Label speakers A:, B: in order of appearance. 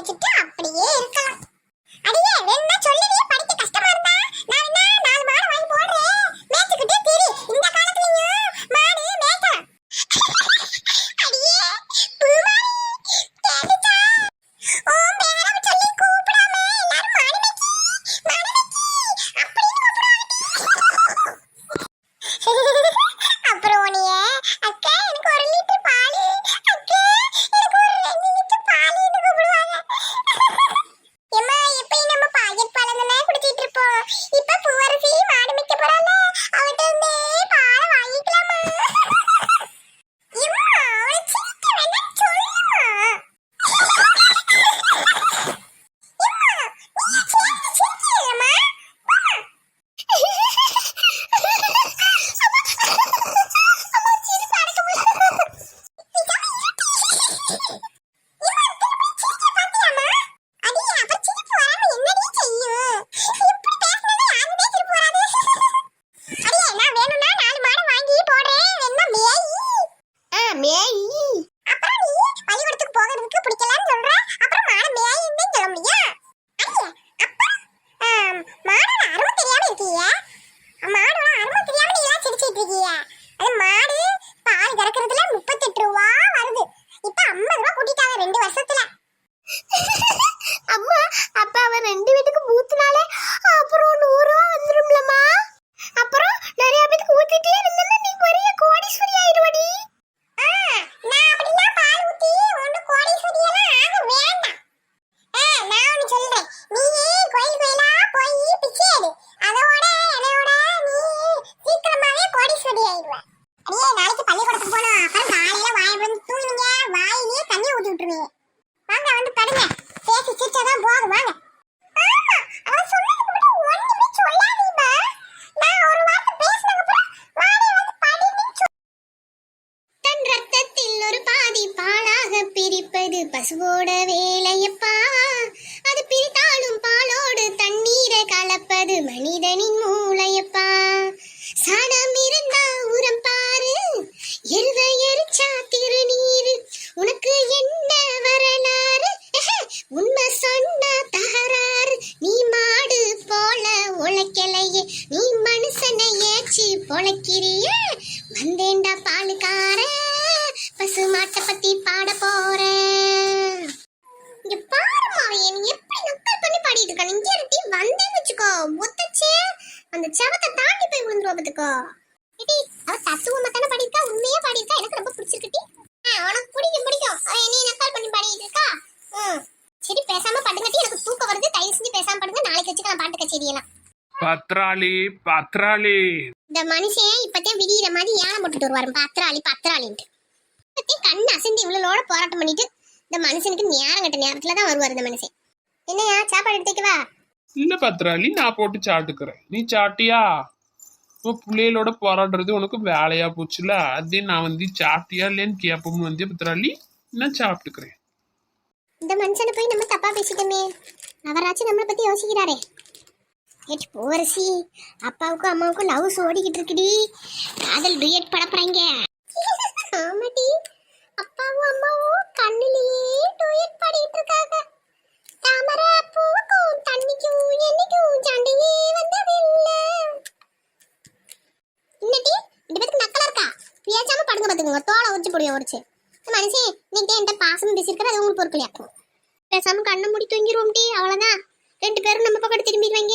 A: It's a. ஒரு வார்த்தை பேசினதுக்கு வந்து படுங்க
B: பேசி சிரிச்சா தான் போகும் வாங்க பிரிப்பது பசுவோட வேலையப்பா. அது பிரித்தாலும் பாலோடு தண்ணீரை கலப்பது மனிதனின் மூளையப்பா. ஏச்சி வந்தேண்டா பாலுக்கார. பசு மாட்டை பத்தி பாட போறேன் இங்க பாருமா அவன் எப்படி நக்கல் பண்ணி பாடிட்டு இருக்கான். இங்க இருட்டி வந்தேன்னு வச்சுக்கோ. ஒத்தச்சே அந்த செவத்தை தாண்டி போய் விழுந்துருவா பாத்துக்கோ ஏடி அவ தத்துவமா தானே பாடியிருக்கா? உண்மையா பாடியிருக்கா? எனக்கு ரொம்ப பிடிச்சிருக்குடி ஆ, உனக்கு பிடிக்கும் பிடிக்கும். அவ என்னைய நக்கல் பண்ணி பாடிட்டு இருக்கா? சரி பேசாம படுங்கட்டி. எனக்கு தூக்கம் வருது. தயவு செஞ்சு பேசாம படுங்க. நாளைக்கு வச்சுக்கலாம் பாட்டு கச்சேரியெல்லாம்.
C: பத்ராளி பத்ராளி.
B: இந்த மனுஷன் இப்பத்தே விடியிற மாதிரி யானை போட்டுட்டு வருவாரு பத்திராளி பத்திராளின்ட்டு இப்பத்தே கண்ணு அசந்து இவ்வளோட போராட்டம் பண்ணிட்டு இந்த மனுஷனுக்கு நேரம் கட்ட நேரத்துல தான் வருவார் இந்த மனுஷன். என்னையா சாப்பாடு எடுத்துக்கவா
C: இல்ல பத்ராளி நான் போட்டு சாட்டுக்கிறேன் நீ சாட்டியா உன் பிள்ளைகளோட போராடுறது உனக்கு வேலையா போச்சுல அதே நான் வந்து சாப்பிட்டியா இல்லைன்னு கேட்போம்னு வந்து பத்ராளி? நான் சாப்பிட்டுக்கிறேன்.
B: இந்த மனுஷனை போய் நம்ம தப்பா பேசிட்டோமே. அவராச்சும் நம்மளை பத்தி யோசிக்கிறாரே. ஏட்டி போரசி அப்பாவுக்கும் அம்மாவுக்கும் லவ் ஓடிக்கிட்டு இருக்குடி. காதல் டுயட் படப்புறாங்க ஆமாடி. அப்பாவும் அம்மாவும் கண்ணிலேயே டுயட் பாடிட்டு இருக்காங்க. தாமரை பூவுக்கும் தண்ணிக்கும் என்னைக்கும் சண்டையே வந்ததில்லை. இன்னடி ரெண்டு பேருக்கு நக்கலா இருக்கா? பேசாம படுங்க பாத்துக்கோங்க. தோலை உரிச்சு பொடிய உரிச்சு. இந்த மனுஷன் இன்னைக்கு என்கிட்ட பாசம் பேசியிருக்கிற அது உங்களுக்கு பொறுக்கலையாக்கும் பேசாம கண்ணை மூடி தூங்கிடுவோம்டி அவ்வளவுதான். ரெண்டு பேரும் நம்ம பக்கம் திரும்பிடுவாங்க